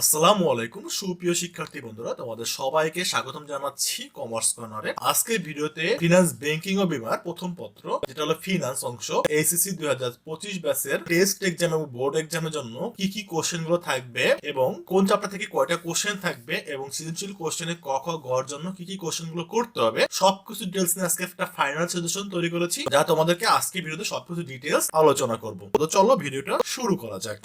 আসসালামু আলাইকুম, সুপ্রিয় শিক্ষার্থী বন্ধুরা, তোমাদের সবাইকে স্বাগতম জানাচ্ছি কমার্স কর্নারে আজকের ভিডিওতে ফিনান্স ব্যাংকিং ও বিমার প্রথম পত্র, যেটা হলো ফিনান্স অংশ। এসএসসি দুই হাজার পঁচিশ ব্যাচের টেস্ট এক্সাম এবং বোর্ড এক্সামের জন্য কি কি কোশ্চেনগুলো থাকবে এবং কোন চ্যাপ্টার থেকে কয়টা কোশ্চেন থাকবে এবং সৃজনশীল কোশ্চেনে ক, খ জন্য কি কি কোশ্চেনগুলো করতে হবে, সবকিছু ডিটেলস নিয়ে আজকে একটা ফাইনাল সাজেশন তৈরি করেছি, যা তোমাদেরকে আজকে ভিডিওতে সবকিছু ডিটেলস আলোচনা করব। তো চলো ভিডিওটা শুরু করা যাক।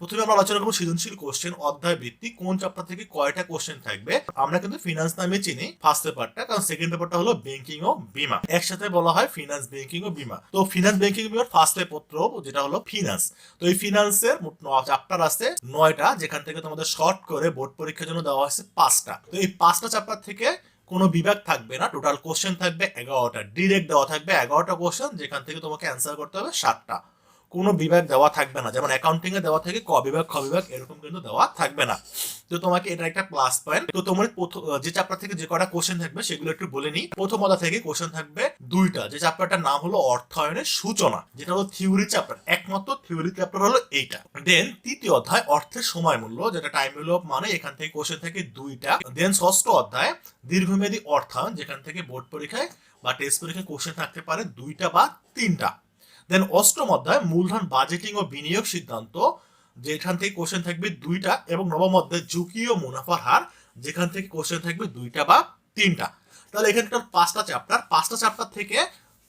প্রথমে আমরা আলোচনা করব সৃজনশীল কোশ্চেন অধ্যায় ভিত্তিক, কোন চ্যাপ্টার থেকে কয়টা কোশ্চেন থাকবে? আমরা কিন্তু ফিনান্স নামে চিনি ফার্স্ট পেপারটা কারণ সেকেন্ড পেপারটা হলো ব্যাংকিং ও বিমা। একসাথে বলা হয় ফিনান্স ব্যাংকিং ও বিমা। তো ফিনান্স ব্যাংকিং ও বিমার ফার্স্ট পত্র যেটা হলো ফিনান্স তো এই ফিনান্সের মোট চ্যাপ্টার আছে, নয়টা, যেখান থেকে তোমাদের শর্ট করে বোর্ড পরীক্ষার জন্য দেওয়া হয়েছে পাঁচটা। তো এই পাঁচটা চ্যাপ্টার থেকে কোনো বিভাগ থাকবে না টোটাল কোশ্চেন থাকবে এগারোটা। ডিরেক্ট দেওয়া থাকবে এগারোটা কোশ্চেন যেখান থেকে তোমাকে অ্যান্সার করতে হবে সাতটা। কোনো বিভাগ দেওয়া থাকবে না। যেমন অ্যাকাউন্টিং এ দেওয়া থাকে, ক বিভাগ, খ বিভাগ, এরকম কিন্তু দেওয়া থাকবে না। তো তোমাকে এটা একটা প্লাস পয়েন্ট তো তোমার যে চ্যাপ্টার থেকে যে কটা কোশ্চেন থাকবে, সেগুলো একটু বলে নিই। প্রথম অধ্যায় থেকে কোশ্চেন থাকবে দুইটা। যে চ্যাপ্টারটার নাম হলো অর্থায়নের সূচনা। যেটা হলো থিওরি চ্যাপ্টার একমাত্র থিওরি চ্যাপ্টার হলো এইটা। দেন তৃতীয় অধ্যায়, অর্থের সময় মূল্য। যেটা টাইম মূল্য মানে এখান থেকে কোশ্চেন থাকে দুইটা। দেন ষষ্ঠ অধ্যায়, দীর্ঘমেয়াদী অর্থায়ন। যেখান থেকে বোর্ড পরীক্ষায় বা টেস্ট পরীক্ষায় কোশ্চেন থাকতে পারে দুইটা বা তিনটা। দেন অষ্টম অধ্যায়, মূলধন বাজেটিং ও বিনিয়োগ সিদ্ধান্ত, যেখান থেকে কোশ্চেন থাকবে দুইটা এবং নবম অধ্যায় ঝুঁকি ও মুনাফার হার, যেখান থেকে কোশ্চেন থাকবে দুইটা বা তিনটা। তাহলে এখানকার পাঁচটা চ্যাপ্টার পাঁচটা চ্যাপ্টার থেকে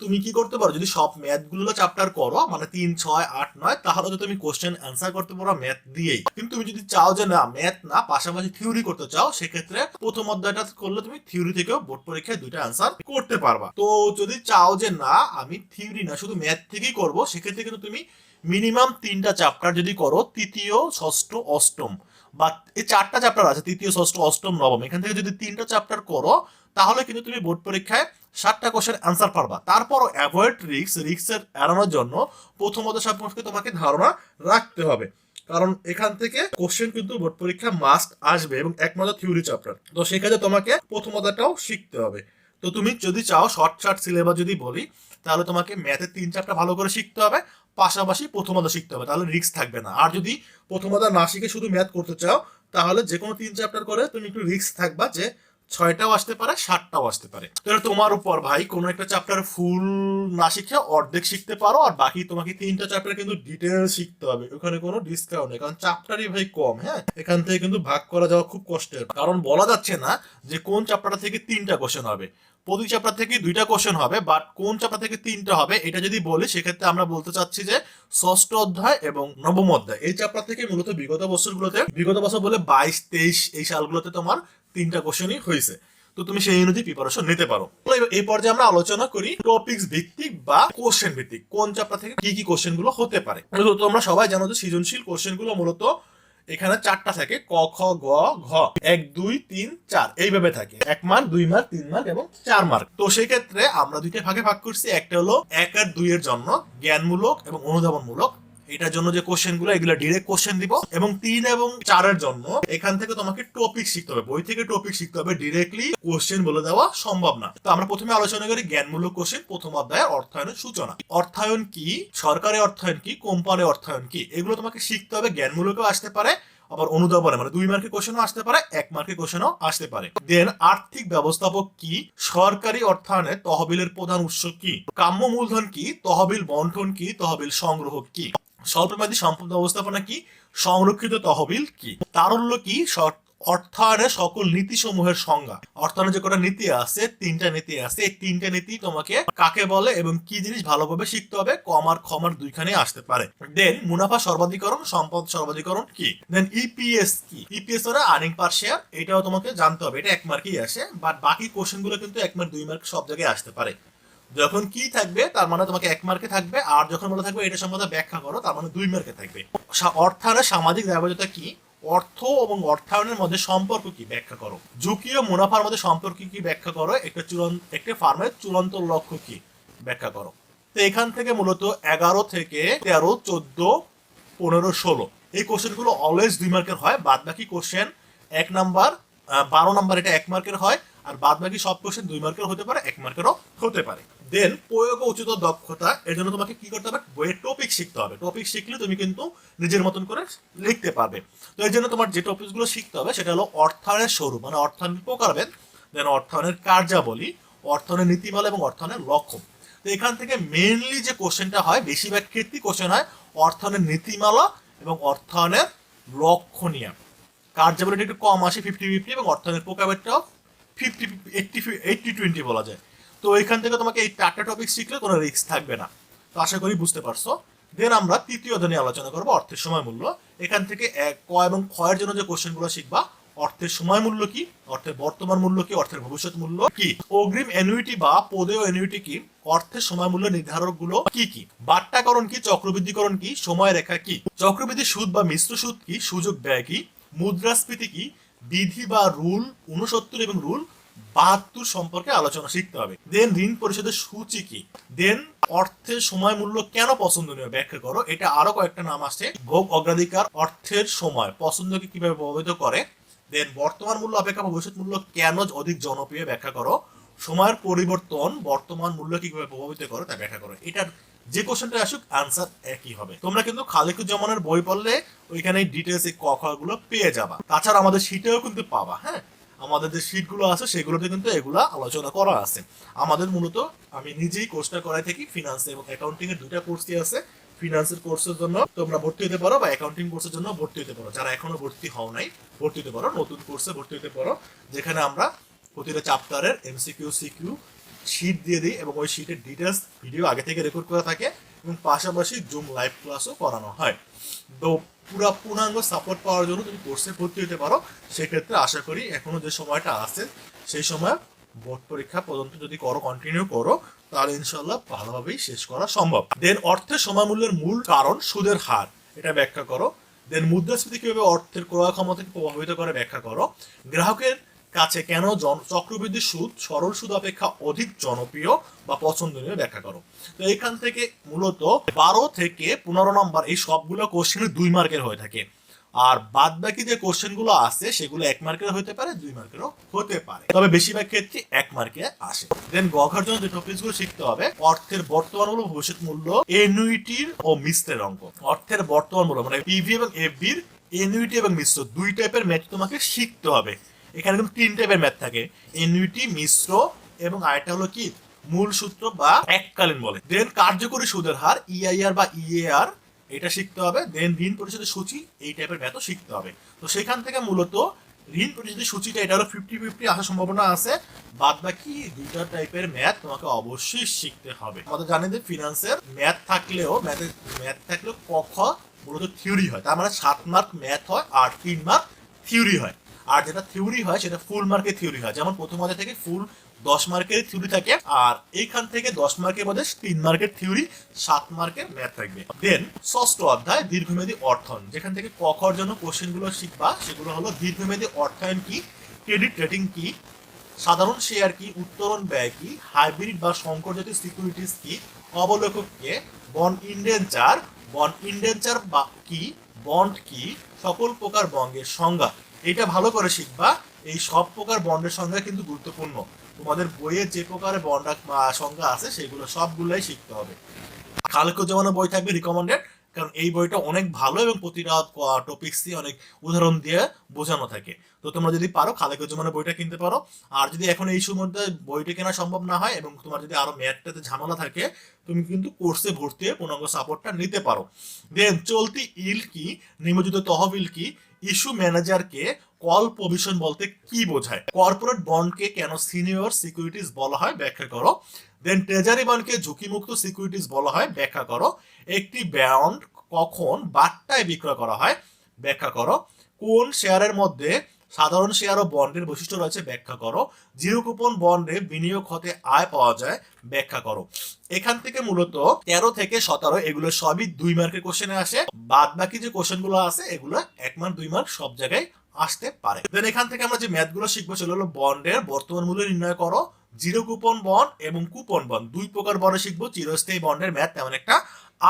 তুমি কি করতে পারো? যদি সব ম্যাথগুলো চ্যাপ্টার করো মানে তিন, ছয়, আট, নয়, তাহলে তুমি কোশ্চেন অ্যান্সার করতে পারো ম্যাথ দিয়েই। কিন্তু তুমি যদি চাও যে না ম্যাথ না, পাশাপাশি থিওরি করতে চাও, সেক্ষেত্রে প্রথম অধ্যায়টা করলে তুমি থিওরি থেকেও বোর্ড পরীক্ষায় দুইটা অ্যান্সার করতে পারবা। তো যদি চাও যে না, আমি থিওরি না, শুধু ম্যাথ থেকেই করব, সেক্ষেত্রে কিন্তু তুমি মিনিমাম তিনটা চ্যাপ্টার যদি করো, তৃতীয়, ষষ্ঠ, অষ্টম। বা এই চারটা চ্যাপ্টার আছে, তৃতীয়, ষষ্ঠ, অষ্টম, নবম। এখান থেকে যদি তিনটা চ্যাপ্টার করো তাহলে কিন্তু তুমি বোর্ড পরীক্ষায় ষাটটা কোশ্চেন অ্যান্সার পারবা। তারপরও অ্যাভয়েড রিক্স রিক্সের এড়ানোর জন্য প্রথমত সম্পর্কে তোমাকে ধারণা রাখতে হবে। কারণ এখান থেকে কোশ্চেন কিন্তু বোর্ড পরীক্ষা মাস্ট আসবে এবং একমাত্র থিওরি চ্যাপ্টার তো সেক্ষেত্রে তোমাকে প্রথমতাটাও শিখতে হবে। তো তুমি যদি চাও শর্ট শর্ট সিলেবাস যদি বলি, তাহলে তোমাকে ম্যাথের তিন চারটা ভালো করে শিখতে হবে, পাশাপাশি প্রথমতা শিখতে হবে, তাহলে রিস্ক থাকবে না। আর যদি প্রথমতা না শিখে শুধু ম্যাথ করতে চাও, তাহলে যে কোনো তিন চ্যাপ্টার করে তুমি একটু রিস্ক থাকবা যে ছয়টাও আসতে পারে, সাতটাও আসতে পারে। তাহলে তোমার উপর ভাই, কোনো একটা চ্যাপ্টার ফুল না শিখে অর্ধেক শিখতে পারো, আর বাকি তোমাকে তিনটা চ্যাপ্টার কিন্তু ডিটেল শিখতে হবে। ওখানে কোনো ডিসকাউন্ট নেই, কারণ চ্যাপ্টারই ভাই কম হ্যাঁ? এখান থেকে কিন্তু ভাগ করা যাওয়া খুব কষ্টের। কারণ বলা যাচ্ছে না যে কোন চ্যাপ্টার থেকে তিনটা কোশ্চেন হবে। প্রতি চ্যাপ্টার থেকে দুইটা কোশ্চেন হবে বাট কোন চ্যাপ্টার থেকে তিনটা হবে, এটা যদি বলি, সেক্ষেত্রে আমরা বলতে চাচ্ছি যে ষষ্ঠ অধ্যায় এবং নবম অধ্যায়। এই চ্যাপ্টার থেকে মূলত বিগত বছরগুলোতে, বিগত বছর বলে বাইশ, তেইশ এই সালগুলোতে তোমার তিনটা কোশ্চেনই হয়েছে। তো তুমি সেই অনুযায়ী প্রিপারেশন নিতে পারো। এই পর্যায়ে আমরা আলোচনা করি টপিক্স ভিত্তিক বা কোশ্চেন ভিত্তিক। কোন চ্যাপ্টার থেকে কি কি কোশ্চেনগুলো হতে পারে? তোমরা সবাই জানো যে সৃজনশীল কোশ্চেনগুলো মূলত এখানে চারটা থাকে। ক, খ, গ, ঘ। এক, দুই, তিন, চার। এইভাবে থাকে। এক মার্ক দুই মার্ক তিন মার্ক এবং চার মার্ক তো সেই ক্ষেত্রে আমরা দুইটা ভাগে ভাগ করছি। একটা হলো এক আর দুই এর জন্য জ্ঞানমূলক এবং অনুধাবনমূলক এটার জন্য যে কোশ্চেনগুলো, এগুলো ডিরেক্ট কোশ্চেন দিব এবং তিন এবং চারের জন্য এখান থেকে তোমাকে টপিক শিখতে হবে। বই থেকে টপিক শিখতে হবে ডিরেক্টলি কোশ্চেন বলে দেওয়া সম্ভব না। তো আমরা প্রথমে আলোচনা করি জ্ঞানমূলক কোশ্চেন প্রথম অধ্যায়ের অর্থায়নের সূচনা। অর্থায়ন কি? সরকারি অর্থায়ন কি? কোম্পানি অর্থায়ন কি? এগুলো তোমাকে শিখতে হবে, জ্ঞানমূলকও আসতে পারে, আবার অনুধাবনে মানে দুই মার্কের কোশ্চেনও আসতে পারে, এক মার্কের কোশ্চেনও আসতে পারে। দেন আর্থিক ব্যবস্থাপক কি? সরকারি অর্থায়নে তহবিলের প্রধান উৎস কি? কাম্য মূলধন কি? তহবিল বন্টন কি? তহবিল সংগ্রহ কি? স্বল্পমেয়াদী সম্পদ ব্যবস্থাপনা কি? সংরক্ষিত তহবিল কি? তারল্য কি? শর্ত অর্থায়নের সকল নীতি সমূহের সংজ্ঞা। অর্থায়নের যে কটা নীতি আছে, তিনটা নীতি আছে। এই তিনটা নীতি তোমাকে কাকে বলে এবং কি জিনিস ভালোভাবে শিখতে হবে? কম কমার ক্ষমার দুইখানে আসতে পারে। দেন মুনাফা সর্বাধিকরণ, সম্পদ সর্বাধিকরণ কি? দেন ইপিএস কি? ইপিএস মানে আর্নিং পার শেয়ার এটাও তোমাকে জানতে হবে। এটা এক মার্কেই আসে। বাট বাকি কোশ্চেনগুলো কিন্তু এক মার্ক দুই মার্ক সব জায়গায় আসতে পারে। যখন কি থাকবে, তার মানে তোমাকে এক মার্কে থাকবে, আর যখন বলে থাকবে এটা সম্বন্ধে ব্যাখ্যা করো, তার মানে দুই মার্কে থাকবে। অর্থায়নের সামাজিক দায়বদ্ধতা কি? অর্থ এবং অর্থায়নের মধ্যে সম্পর্ক কি? ব্যাখ্যা করো। ঝুঁকি ও মুনাফার মধ্যে সম্পর্ক কি ব্যাখ্যা করো? একটা চূড়ান্ত একটা ফার্মের চূড়ান্ত লক্ষ্য কি? ব্যাখ্যা করো। তো এখান থেকে মূলত এগারো থেকে তেরো, চোদ্দ, পনেরো, ষোলো। এই কোশ্চেনগুলো অলওয়েজ দুই মার্কের হয় বাদ বাকি কোশ্চেন এক নাম্বার বারো নাম্বার এটা এক মার্কের হয়, আর বাদ বাকি সব কোশ্চেন দুই মার্কের হতে পারে, এক মার্কেরও হতে পারে। দেন প্রয়োগ উচিত দক্ষতা, এর জন্য তোমাকে কি করতে হবে? বইয়ের টপিক শিখতে হবে। টপিক শিখলে তুমি কিন্তু নিজের মতন করে লিখতে পারবে। তো এর জন্য তোমার যে টপিকগুলো শিখতে হবে, সেটা হলো অর্থায়নের স্বরূপ মানে অর্থায়নের প্রকারভেদ দেন অর্থায়নের কার্যাবলী, অর্থায়নের নীতিমালা এবং অর্থায়নের লক্ষ্য তো এখান থেকে মেইনলি যে কোশ্চেনটা হয়, বেশিরভাগ ক্ষেত্রেই কোশ্চেন হয় অর্থায়নের নীতিমালা এবং অর্থায়নের লক্ষ্য নিয়ে কার্যাবলীটা একটু কম আসে ফিফটি ফিফটি এবং অর্থায়নের প্রকারভেদটাও ফিফটি এইটটি এইটটি টোয়েন্টি বলা যায়। তো এখান থেকে তোমাকে এই চারটা টপিক শিখলে কোনো রিস্ক থাকবে না। তো আশা করি বুঝতে পারছ। দেন আমরা তৃতীয় দিনে আলোচনা করব, অর্থের সময় মূল্য। এখান থেকে এক ক এবং ক্ষয়ের জন্য যে কোশ্চেনগুলো শিখবা, অর্থের সময় মূল্য কি? অর্থের বর্তমান মূল্য কি? অর্থের ভবিষ্যৎ মূল্য কি? অগ্রিম অ্যানুইটি বা পদেয় অ্যানুইটি কি? অর্থের সময় মূল্য নির্ধারকগুলো কি কি? বাট্টাকরণ কি? চক্রবৃদ্ধিকরণ কি? সময় রেখা কি? চক্রবৃদ্ধি সুদ বা মিশ্র সুদ কি? সুযোগ ব্যয় কি? মুদ্রাস্ফীতি কি? বিধি বা রুল উনসত্তর এবং রুল বাহাত্তর সম্পর্কে আলোচনা শিখতে হবে। দেন ঋণ পরিশোধের সূচি কি? দেন অর্থের সময় মূল্য কেন পছন্দনীয় ব্যাখ্যা করো। এটা আরও কয়েকটা নাম আছে ভোগ অগ্রাধিকার অর্থের সময় পছন্দকে কীভাবে প্রভাবিত করে? দেন বর্তমান মূল্য অপেক্ষা ভবিষ্যৎ মূল্য কেন অধিক জনপ্রিয় ব্যাখ্যা করো। সময়ের পরিবর্তন বর্তমান মূল্য কীভাবে প্রভাবিত করে তা ব্যাখ্যা করো। এটার যে কোশ্চেনটা আসুক আনসার একই হবে। তোমরা কিন্তু খালিকুজ্জামানের বই পড়লে ওইখানে ডিটেলস এই গুলো পেয়ে যাবা। তাছাড়া আমাদের শীটেও কিন্তু পাবা হ্যাঁ? আমাদের যে শিটগুলো আছে, সেগুলোতে কিন্তু এগুলা আলোচনা করা আছে। আমাদের মূলত, আমি নিজেই কোর্সটা করাই থাকি ফিনান্স এবং অ্যাকাউন্টিং এর দুইটা কোর্সই আছে। ফিনান্সের কোর্সের জন্য তোমরা ভর্তি হতে পারো বা অ্যাকাউন্টিং কোর্সের জন্য ভর্তি হতে পারো। যারা এখনও ভর্তি হও নাই, ভর্তি হতে পারো, নতুন কোর্সে ভর্তি হতে পারো, যেখানে আমরা প্রতিটা চ্যাপ্টারের এমসিকিউ সিকিউ শিট দিয়ে দিই এবং ওই শিটের ডিটেলস ভিডিও আগে থেকে রেকর্ড করা থাকে। এবং পাশাপাশি জুম লাইভ ক্লাসও করানো হয়। তো পুরা পূর্ণাঙ্গ সাপোর্ট পাওয়ার জন্য তুমি কোর্সে ভর্তি হতে পারো। সেক্ষেত্রে আশা করি এখনও যে সময়টা আছে, সেই সময় বোর্ড পরীক্ষা পর্যন্ত যদি করো কন্টিনিউ করো, তাহলে ইনশাল্লাহ ভালোভাবেই শেষ করা সম্ভব। দেন অর্থের সময় মূল্যের মূল কারণ সুদের হার, এটা ব্যাখ্যা করো। দেন মুদ্রাস্ফীতি কীভাবে অর্থের ক্রয় ক্ষমতাকে প্রভাবিত করে ব্যাখ্যা করো। গ্রাহকের কাছে কেন চক্রবৃদ্ধি সুদ, সরল সুদ অপেক্ষা অধিক জনপ্রিয় বা পছন্দনীয় ব্যাখ্যা করো। তো এখান থেকে মূলত বারো থেকে পনেরো নম্বর এই সবগুলো কোশ্চেন দুই মার্কের হয়ে থাকে। আর বাদ বাকি যে কোশ্চেনগুলো আছে, সেগুলো এক মার্কের হতে পারে, দুই মার্কেরও হতে পারে। তবে বেশিরভাগ ক্ষেত্রে এক মার্কে আসে। দেন গঘার জন্য যে টপিকগুলো শিখতে হবে, অর্থের বর্তমান মূল্য ভবিষ্যৎ মূল্য এনুইটির ও মিশ্রের অঙ্ক। অর্থের বর্তমান মূল্য মানে পিভি এবং এফবির এনুইটি এবং মিশ্র, দুই টাইপের ম্যাচ তোমাকে শিখতে হবে। এখানে কিন্তু তিন টাইপের ম্যাথ থাকে। এনুইটি মিশ্র এবং আরেকটা হলো কি? মূল সূত্র বা এককালীন বলে। দেন কার্যকরী সুদের হার ইআইআর বা ইএআর এটা শিখতে হবে। দেন ঋণ পরিশোধের সূচি, এই টাইপের ম্যাথও শিখতে হবে। তো সেখান থেকে মূলত ঋণ পরিশোধের সূচিটা, এটা হলো ফিফটি ফিফটি আসার সম্ভাবনা আছে। বাদ বাকি দুইটা টাইপের ম্যাথ তোমাকে অবশ্যই শিখতে হবে। আমাদের জানি যে ফিনান্সের ম্যাথ থাকলেও ম্যাথের ম্যাথ থাকলেও কখ মূলত থিওরি হয়। তার মানে সাত মার্ক ম্যাথ হয়, আর তিন মার্ক থিওরি হয়। আর যেটা থিওরি হয় সেটা ফুল মার্কের থিওরি হয়। যেমন প্রথম অধ্যায় থেকে ফুল দশ মার্কের থিওরি থাকে আর এইখান থেকে দশ মার্কের মধ্যে তিন মার্কের থিওরি সাত মার্কের ম্যাথ থাকবে। দেন ষষ্ঠ অধ্যায়, দীর্ঘমেয়াদী অর্থন যেখান থেকে কখর জন্য কোশ্চেনগুলো শিখবা, সেগুলো হলো দীর্ঘমেয়াদী অর্থায়ন কি ক্রেডিট রেটিং কি, সাধারণ শেয়ার কি উত্তরণ ব্যয় কি হাইব্রিড বা সংকর জাতীয় সিকিউরিটিস কি, অবলোকক কে বন ইন্ডেঞ্চার বন ইন্ডেঞ্চার বা কি বন্ড কি, সকল প্রকার বঙ্গের সংজ্ঞা। এটা ভালো করে শিখবা। এই সব প্রকার বন্ডের সংজ্ঞা কিন্তু গুরুত্বপূর্ণ। তোমাদের বইয়ের যে প্রকারের বন্ড সংজ্ঞা আছে, সেগুলো সবগুলাই শিখতে হবে। কালকে যেমন বই থাকবে রিকমেন্ডেড কারণ এই বইটা অনেক ভালো এবং প্রতিটা টপিক্স দিয়ে অনেক উদাহরণ দিয়ে বোঝানো থাকে। তো তোমরা যদি পারো খালেক জমানের বইটা কিনতে পারো। আর যদি এখন এই মধ্যে বইটা কেনা সম্ভব না হয় এবং তোমার যদি আরও ম্যাথটাতে ঝামেলা থাকে, তুমি কিন্তু কোর্সে ভর্তি হয়ে পূর্ণাঙ্গ সাপোর্টটা নিতে পারো। দেন, চলতি ইল কি? নিমজ্জিত তহবিল কি? ইস্যু ম্যানেজারকে কল প্রভিশন বলতে কি বোঝায়? কর্পোরেট বন্ডকে কেন সিনিয়র সিকিউরিটিজ বলা হয়? ব্যাখ্যা করো। দেন ট্রেজারি বন্ডকে ঝুঁকিমুক্ত সিকিউরিটিজ বলা হয়? ব্যাখ্যা করো। একটি বন্ড কখন বাট্টায় বিক্রয় করা হয়? ব্যাখ্যা করো। কোন শেয়ারের মধ্যে সাধারণ শেয়ার ও বন্ডের বৈশিষ্ট্য রয়েছে ব্যাখ্যা করো। জিরো কুপন বন্ডে বিনিয়োগ হতে আয় পাওয়া যায়, ব্যাখ্যা করো। এখান থেকে মূলত তেরো থেকে সতেরো, এগুলো সবই দুই মার্কের কোশ্চেনে আসে। বাদ বাকি যে কোশ্চেনগুলো আছে, এগুলো এক মার্ক, দুই মার্ক সব জায়গায় আসতে পারে। দেন এখান থেকে আমরা যে ম্যাথগুলো শিখব, সেগুলো হলো বন্ডের বর্তমান মূল্য নির্ণয় করো। জিরো কুপন বন্ড এবং কুপন বন্ড, দুই প্রকার বন্ডে শিখব। চিরস্থায়ী বন্ডের ম্যাথ তেমন একটা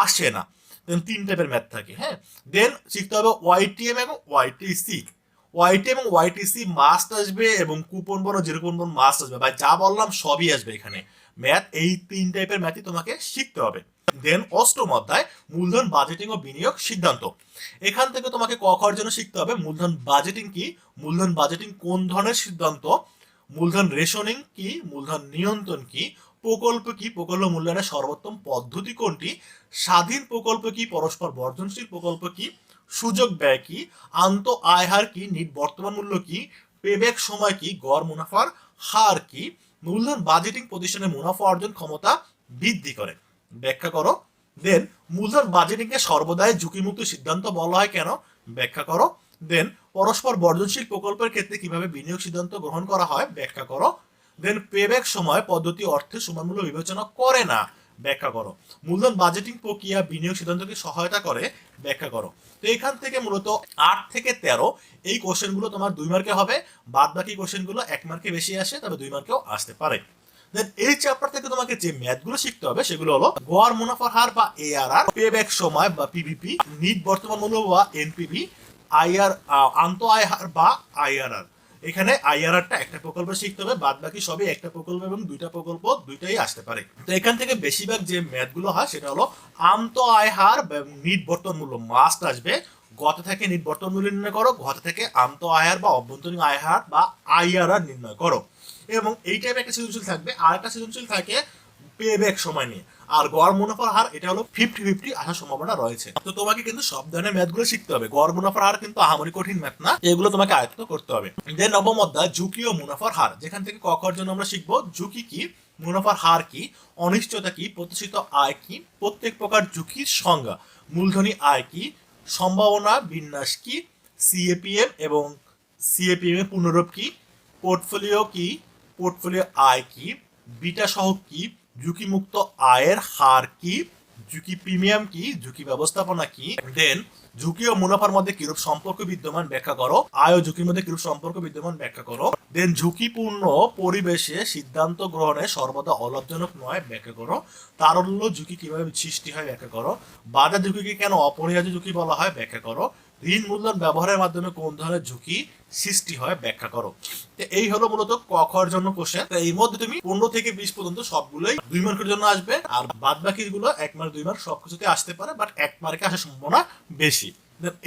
আসে না। দেন তিন টাইপের ম্যাথ থাকে হ্যাঁ? দেন শিখতে হবে ওয়াইটিএম এবং ওয়াইটিসি ওয়াইটি এবং ওয়াইটিসি মাস্ট আসবে এবং coupon zero coupon bond must আসবে। ভাই যা বললাম সবই আসবে এখানে। ম্যাথ এই তিন টাইপের ম্যাথই তোমাকে শিখতে হবে। দেন অষ্টম অধ্যায়, মূলধন বাজেটিং ও বিনিয়োগ সিদ্ধান্ত। এখান থেকে তোমাকে ক খর জন্য শিখতে হবে, মূলধন বাজেটিং কি? মূলধন বাজেটিং কোন ধরনের সিদ্ধান্ত? মূলধন রেশনিং কি? মূলধন নিয়ন্ত্রণ কি? প্রকল্প কি? প্রকল্প মূল্যায়নের সর্বোত্তম পদ্ধতি কোনটি? স্বাধীন প্রকল্প কি? পরস্পর বর্ধনশীল প্রকল্প কি? সুযোগ ব্যয় কি? আন্ত আয় হার কি? নিট বর্তমান মূল্য কি? পেব্যাক সময় কি? গড় মুনাফার হার কি? মূলধন বাজেটিং প্রতিষ্ঠানের মুনাফা অর্জন ক্ষমতা বৃদ্ধি করে। ব্যাখ্যা করো। দেন মূলধন বাজেটিংকে সর্বদাই ঝুঁকিমুক্ত সিদ্ধান্ত বলা হয় কেন? ব্যাখ্যা করো। দেন পরস্পর বর্জনশীল প্রকল্পের ক্ষেত্রে কীভাবে বিনিয়োগ সিদ্ধান্ত গ্রহণ করা হয়? ব্যাখ্যা করো। দেন পেব্যাক সময় পদ্ধতি অর্থে সমানমূল্য বিবেচনা করে না। ব্যাখ্যা করো। মূলধন বাজেটিং প্রক্রিয়া বিনিয়োগ সিদ্ধান্তকে সহায়তা করে? ব্যাখ্যা করো। তো এখান থেকে মূলত আট থেকে তেরো এই কোশ্চেনগুলো তোমার দুই মার্কে হবে বাদ বাকি কোশ্চেনগুলো এক মার্কে বেশি আসে তবে দুই মার্কেও আসতে পারে। দেন এই চ্যাপ্টার থেকে তোমাকে যে ম্যাথগুলো শিখতে হবে, সেগুলো হলো গড়, মুনাফার হার বা এআরআর পেব্যাক সময় বা পিভিপি নিট বর্তমান মূল্য বা এনপিভি আইআর আন্ত আয় হার বা আইআরআর এখানে আইআরআরটা একটা প্রকল্প শিখতে হবে বাদ বাকি সবই একটা প্রকল্প এবং দুইটা প্রকল্প দুইটাই আসতে পারে। তো এখান থেকে বেশিরভাগ যে ম্যাথগুলো হয়, সেটা হলো আন্ত আয় হার নিট মূল্য মাস্ট আসবে। গত থেকে নিট বর্তমান মূল্য নির্ণয় করো, গত থেকে আন্ত আয় হার বা অভ্যন্তরীণ আয় হার বা আইআরআর নির্ণয় করো। এবং এই টাইপের একটা সৃজনশীল থাকবে। আর একটা সৃজনশীল থাকে পেব্যাক সময় নিয়ে। আর গড় মুনাফার হার, এটা হলো ফিফটি ফিফটি আসার সম্ভাবনা রয়েছে। তো তোমাকে কিন্তু সব ধরনের ম্যাথগুলো শিখতে হবে। গড় মুনাফার হার কিন্তু আহামরি কঠিন ম্যাথ না, এগুলো তোমাকে আয়ত্ত করতে হবে। যে নবম অধ্যায়, ঝুঁকি ও মুনাফার হার। যেখান থেকে কখর জন্য আমরা শিখব, ঝুঁকি কি, মুনাফার হার কি, অনিশ্চয়তা কি প্রত্যাশিত আয় কি, প্রত্যেক প্রকার ঝুঁকির সংজ্ঞা, মূলধনী আয় কি, সম্ভাবনা বিন্যাস কি সিএপিএম এবং সিএপিএম এর পুনরূপ কি, পোর্টফোলিও কি, পোর্টফোলিও আয় কি, বিটা সহ কি ঝুঁকিমুক্ত আয়ের হার কি, ঝুঁকি প্রিমিয়াম কি, ঝুঁকি ব্যবস্থাপনা কি? দেন ঝুঁকি ও মুনাফার মধ্যে কিরূপ সম্পর্ক বিদ্যমান ব্যাখ্যা করো? আয় ও ঝুঁকির মধ্যে কিরূপ সম্পর্ক বিদ্যমান ব্যাখ্যা করো? দেন ঝুঁকিপূর্ণ পরিবেশে সিদ্ধান্ত গ্রহণে সর্বদা অলাভজনক নয় ব্যাখ্যা করো। তারল্য ঝুঁকি কীভাবে সৃষ্টি হয় ব্যাখ্যা করো। বাজার ঝুঁকিকে কেন অপরিহার্য ঝুঁকি বলা হয় ব্যাখ্যা করো। ঋণ মূলধন ব্যবহারের মাধ্যমে কোন ধরনের ঝুঁকি সৃষ্টি হয় ব্যাখ্যা করো। এই হলো মূলত ক খর জন্য কোশ্চেন এই মধ্যে তুমি পনেরো থেকে বিশ পর্যন্ত সবগুলোই দুই মার্কের জন্য আসবে, আর বাদ বাকি গুলো এক মার্ক দুই মার্ক সবকিছুতে আসতে পারে বাট এক মার্কে আসার সম্ভাবনা বেশি।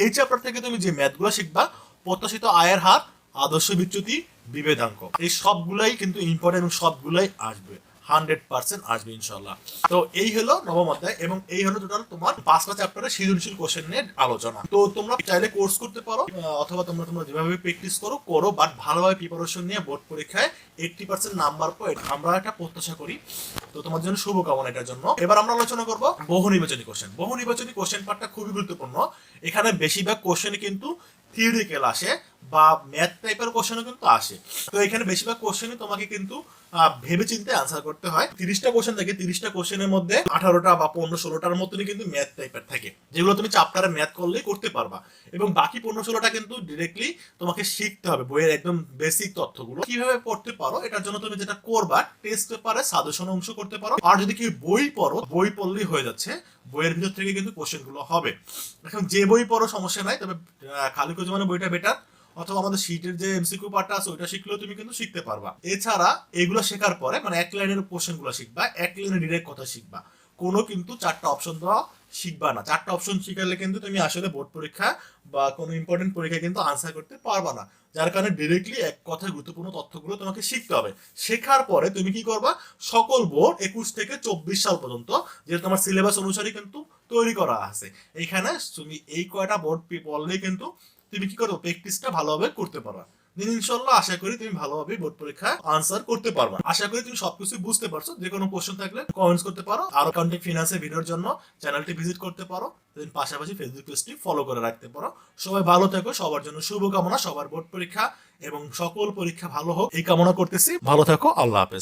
এই চ্যাপ্টার থেকে তুমি যে ম্যাথগুলো শিখবা, প্রত্যাশিত আয়ের হার, আদর্শ বিচ্যুতি বিভেদাঙ্ক এই সবগুলাই কিন্তু ইম্পর্টেন্ট সবগুলাই আসবে। হান্ড্রেড পার্সেন্ট আসবে ইনশাল্লাহ তো এই হলো নবম অধ্যায় এবং এই হলো টোটাল তোমার পাঁচটা চ্যাপ্টারের সৃজনশীল কোশ্চেন নিয়ে আলোচনা। তো তোমরা চাইলে কোর্স করতে পারো অথবা তোমরা তোমরা যেভাবে প্র্যাকটিস করো করো বাট ভালোভাবে প্রিপারেশন নিয়ে বোর্ড পরীক্ষায় এইটটি পার্সেন্ট নাম্বার পাই আমরা একটা প্রত্যাশা করি। তো তোমার জন্য শুভকামনা এটার জন্য। এবার আমরা আলোচনা করব বহু নির্বাচনী কোশ্চেন বহু নির্বাচনী কোশ্চেন পার্টটা খুবই গুরুত্বপূর্ণ। এখানে বেশিরভাগ কোশ্চেন কিন্তু থিওরিক্যাল আসে। বা ম্যাথ টাইপের কোশ্চেনও কিন্তু আসে। তো এখানে বেশিরভাগ কোশ্চেনই তোমাকে কিন্তু ভেবে চিন্তে আনসার করতে হয়। তিরিশটা কোশ্চেন থাকে তিরিশটা কোশ্চেনের মধ্যে আঠারোটা বা পনেরো ষোলোটার মতনই কিন্তু ম্যাথ টাইপের থাকে। যেগুলো তুমি চাপ্টারে ম্যাথ করলেই করতে পারবা। এবং বাকি পনেরো ষোলোটা কিন্তু ডিরেক্টলি তোমাকে শিখতে হবে বইয়ের একদম বেসিক তথ্যগুলো। কীভাবে পড়তে পারো এটার জন্য তুমি যেটা করবা টেস্ট পেপারে সাজেশন অংশ করতে পারো। আর যদি কি বই পড়ো বই পড়লেই হয়ে যাচ্ছে বইয়ের ভিতর থেকে কিন্তু কোশ্চেনগুলো হবে। এখন যে বই পড়ো সমস্যা নাই তবে আহ, খালি কোজমানের বইটা বেটার অথবা আমাদের শীটের যে এমসিকিউ পার্টটা আছে, ওইটা শিখলেও তুমি কিন্তু শিখতে পারবা। এছাড়া এগুলো শেখার পরে মানে এক লাইনের কোশ্চেনগুলো শিখবা, এক লাইনে ডিরেক্ট কথা শিখবা। কোনো কিন্তু চারটা অপশন দেওয়া শিখবা না। চারটা অপশন শিখালে কিন্তু তুমি আসলে বোর্ড পরীক্ষা বা কোনো ইম্পর্টেন্ট পরীক্ষা কিন্তু আনসার করতে পারবা না। যার কারণে ডিরেক্টলি এক কথায় গুরুত্বপূর্ণ তথ্যগুলো তোমাকে শিখতে হবে। শেখার পরে তুমি কি করবা? সকল বোর্ড একুশ থেকে চব্বিশ সাল পর্যন্ত যেটা তোমার সিলেবাস অনুসারে কিন্তু তৈরি করা আছে। এখানে তুমি এই কয়টা বোর্ড পড়লেই কিন্তু তুমি কি করো? প্র্যাকটিসটা ভালোভাবে করতে পারবা দিন ইনশাল্লাহ আশা করি তুমি ভালোভাবে বোর্ড পরীক্ষা আনসার করতে পারবা। আশা করি তুমি সবকিছু বুঝতে পারছ। যে কোনো কোশ্চেন থাকলে কমেন্টস করতে পারো। আরও কন্টেন্ট ফিনান্সের ভিডিওর জন্য চ্যানেলটি ভিজিট করতে পারো। পাশাপাশি ফেসবুক পেজটি ফলো করে রাখতে পারো। সবাই ভালো থেকো। সবার জন্য শুভকামনা। সবার বোর্ড পরীক্ষা এবং সকল পরীক্ষা ভালো হোক। এই কামনা করতেছি। ভালো থাকো। আল্লাহ হাফেজ।